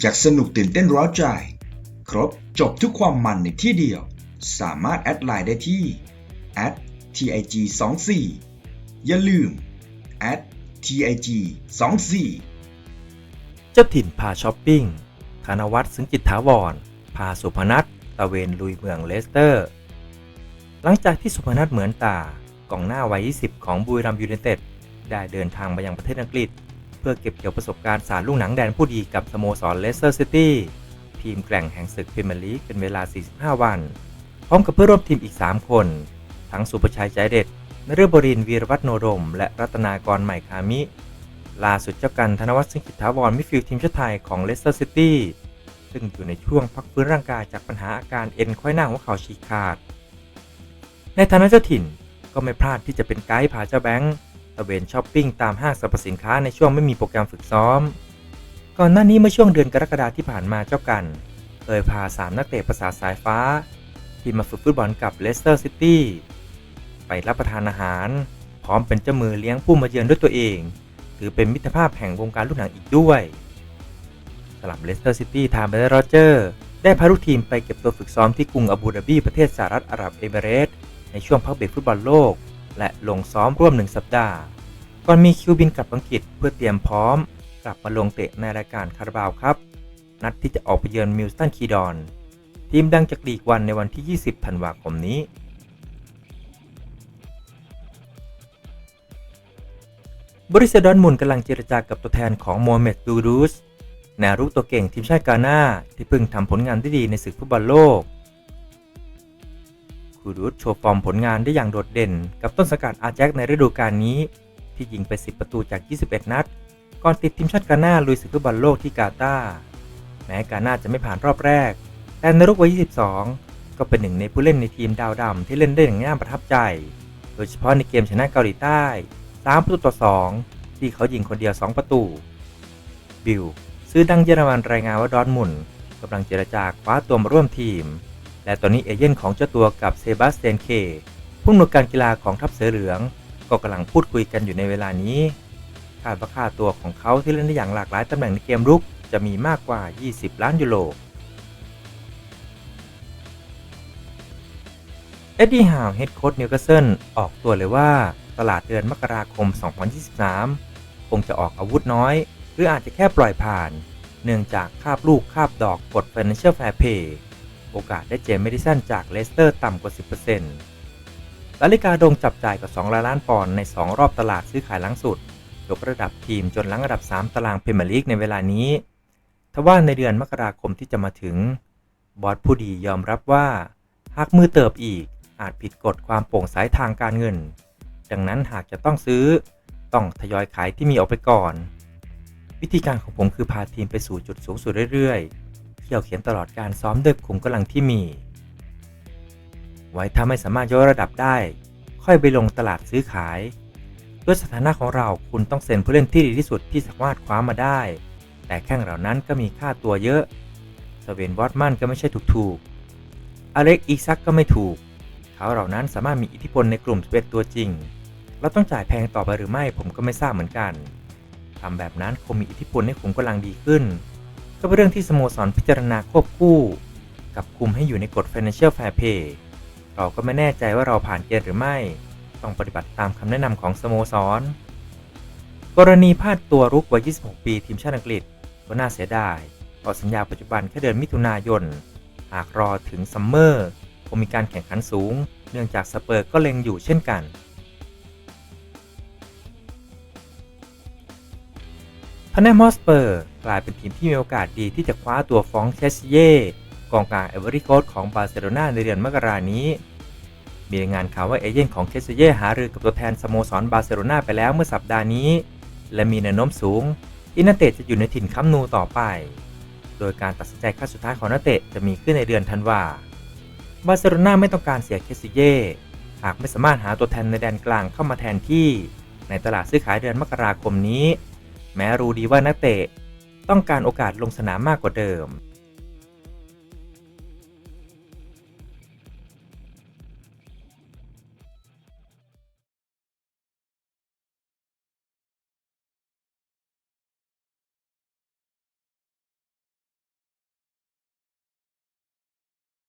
อยากสนุกตื่นเต้นร้าวใจ ครบจบทุกความมันในที่เดียว สามารถแอดไลน์ได้ที่ @tig 2 4 อย่าลืม @tig 2 4 เจ้าถิ่นพาช้อปปิ้งธนวัฒน์สึงจิตถาวร พาสุพนัทตะเวนลุยเมืองเลสเตอร์ หลังจากที่สุพนัทเหมือนตากองหน้าวัย 20 ของบุรีรัมย์ยูไนเต็ดได้เดินทางมายังประเทศอังกฤษ พื่อเก็บเกี่ยวประสบการณ์สารลูกหนังแดนผู้ดีกับสโมสรเลสเตอร์ซิตี้ทีมแกร่งแห่งศึกพรีเมียร์ลีกเป็นเวลา 45 วัน พร้อมกับเพื่อนร่วมทีมอีก 3 คน ทั้งสุประชัยใจเด็ดนฤบดินวีรวัฒโนดม และรัตนากรใหม่คามิล่าสุดเจ้ากันธนวัฒน์ซึ่งกิจถาวรมิฟิลทีมชาติไทยของเลสเตอร์ซิตี้ซึ่งอยู่ในช่วงพักฟื้นร่างกายจากปัญหาอาการเอ็นค่อยหน้าหัวเข่าฉีกขาด ในฐานะเจ้าถิ่นก็ไม่พลาดที่จะเป็นไกด์พาเจ้าแบงค์ ตะเวนช้อปปิ้งตามห้างสรรพสินค้าในช่วงไม่มีโปรแกรมฝึกซ้อม ก่อนหน้านี้เมื่อช่วงเดือนกรกฎาที่ผ่านมาเจ้ากัน เคยพา 3 นักเตะประสาสายฟ้า ที่มาฝึกฟุตบอลกับเลสเตอร์ซิตี้ไปรับประทานอาหาร พร้อมเป็นเจ้ามือเลี้ยงผู้มาเยือนด้วยตัวเอง ถือเป็นมิตรภาพแห่งวงการลูกหนังอีกด้วยสำหรับเลสเตอร์ซิตี้ทางเบรโรเจอร์ได้พาลูกทีมไปเก็บตัวฝึกซ้อมที่กรุงอาบูดาบีประเทศสหรัฐอาหรับเอมิเรตส์ในช่วงพักเบรกฟุตบอลโลก และลงซ้อมร่วมหนึ่งสัปดาห์ ก่อนมีคิวบินกลับอังกฤษเพื่อเตรียมพร้อม กลับมาลงเตะในรายการคาราบาวครับ นัดที่จะออกไปเยือนมิลสตันคีดอน ทีมดังจากลีกวันในวันที่ 20 ธันวาคมนี้ บริษัทดอนมุนกำลังเจรจากับตัวแทนของโมฮัมเหม็ดดูรูสแนวรุกตัวเก่งทีมชาติกาหน้าที่เพิ่งทำผลงานได้ดีในศึกฟุตบอลโลก คูรูสโชว์ฟอร์มผลงานได้อย่างโดดเด่น กับต้นสกัดอาแจ็คในฤดูกาลนี้ ที่ยิงไป 10 ประตูจาก 21 นัด ก่อนติดทีมชาติกาหน้าลุยศึกฟุตบอลโลกที่กาตาร์แม้กาหน้าจะไม่ผ่านรอบแรก แต่ในรุกวัย 22 ก็เป็นหนึ่งในผู้เล่นในทีมดาวดำที่เล่นได้อย่างน่าประทับใจ โดยเฉพาะในเกมชนะเกาหลีใต้ 3 ประตูต่อ 2 ที่เขายิงคนเดียว 2 ประตู บิลซื้อดังเยอรมันรายงานว่าดอร์ทมุนกำลังเจรจาคว้าตัวมาร่วมทีม และตอนนี้เอเย่นของเจ้าตัวกับเซบาสเตียนเคผู้อำนวยการกีฬาของทัพเสือเหลือง ก็กำลังพูดคุยกันอยู่ในเวลานี้ คาดว่าค่าตัวของเขาที่เล่นได้อย่างหลากหลายตำแหน่งในเกมรุกจะมีมากกว่า 20 ล้านยูโร เอ็ดดี้ฮาวเฮดโค้ชนิวคาสเซิลออกตัวเลยว่าตลาดเดือนมกราคม 2023 คงจะออกอาวุธน้อย หรืออาจจะแค่ปล่อยผ่าน เนื่องจากคาบลูกคาบดอกกด Financial Fair Play โอกาสได้เจมส์เมดิสันจากเลสเตอร์ต่ำกว่า 10%ลาลิกาโดงจับจ่ายกว่า2ล้านล้านปอนด์ใน 2 รอบตลาดซื้อขายล่าสุด ยกระดับทีมจนลังอันดับ 3 ตารางพรีเมียร์ลีกในเวลานี้ ทว่าในเดือนมกราคมที่จะมาถึง บอสผู้ดียอมรับว่า หากมือเติบอีกอาจผิดกฎความโปร่งใสทางการเงิน ดังนั้นหากจะต้องซื้อต้องทยอยขายที่มีออกไปก่อน วิธีการของผมคือพาทีมไปสู่จุดสูงสุดเรื่อยๆ เที่ยวเขียนตลอดการซ้อมด้วยขุมกำลังที่มี ไว้ถ้าไม่สามารถยกระดับได้ ค่อยไปลงตลาดซื้อขายด้วยสถานะของเราคุณต้องเซ็นผู้เล่นที่ดีที่สุดที่สามารถคว้ามาได้ แต่แข้งเหล่านั้นก็มีค่าตัวเยอะสเวนวอตมันก็ไม่ใช่ถูกๆอเล็กอีซักก็ไม่ถูก เขาเหล่านั้นสามารถมีอิทธิพลในกลุ่มสเปตัวจริง เราต้องจ่ายแพงต่อไปหรือไม่ผมก็ไม่ทราบเหมือนกันทำแบบนั้นคงมีอิทธิพลให้ผมกำลังดีขึ้น ก็เป็นเรื่องที่สโมสรพิจารณาควบคู่ กับคุมให้อยู่ในกฎ Financial Fair Play เราก็ไม่แน่ใจว่าเราผ่านเกณฑ์หรือไม่ ต้องปฏิบัติตามคำแนะนำของสโมสร กรณีพลาดตัวรุกวัย 26 ปีทีมชาติอังกฤษก็น่าเสียดายเพราะสัญญาปัจจุบันแค่เดือนมิถุนายน หากรอถึงซัมเมอร์คงมีการแข่งขันสูง เนื่องจากสเปอร์ก็เล็งอยู่เช่นกัน ทอนแนมฮอสเปอร์กลายเป็นทีมที่มีโอกาสดีที่จะคว้าตัวฟองเชสเย่กองกลางเอเวอรี่โคสของบาร์เซโลนาในเดือนมกรานี้ มีรายงานข่าวว่าเอเย่นของเคสเย่หารือกับตัวแทนสโมสรบาร์เซโลนาไปแล้วเมื่อสัปดาห์นี้ และมีแนวโน้มสูงที่นักเตจะอยู่ในถิ่นคัมนูต่อไป โดยการตัดสินใจขั้นสุดท้ายของนักเตะจะมีขึ้นในเดือนธันวาบาร์เซโลนาไม่ต้องการเสียเคสเย่หากไม่สามารถหาตัวแทนในแดนกลางเข้ามาแทนที่ ในตลาดซื้อขายเดือนมกราคมนี้ แม้รู้ดีว่านักเตะ ต้องการโอกาสลงสนามมากกว่าเดิม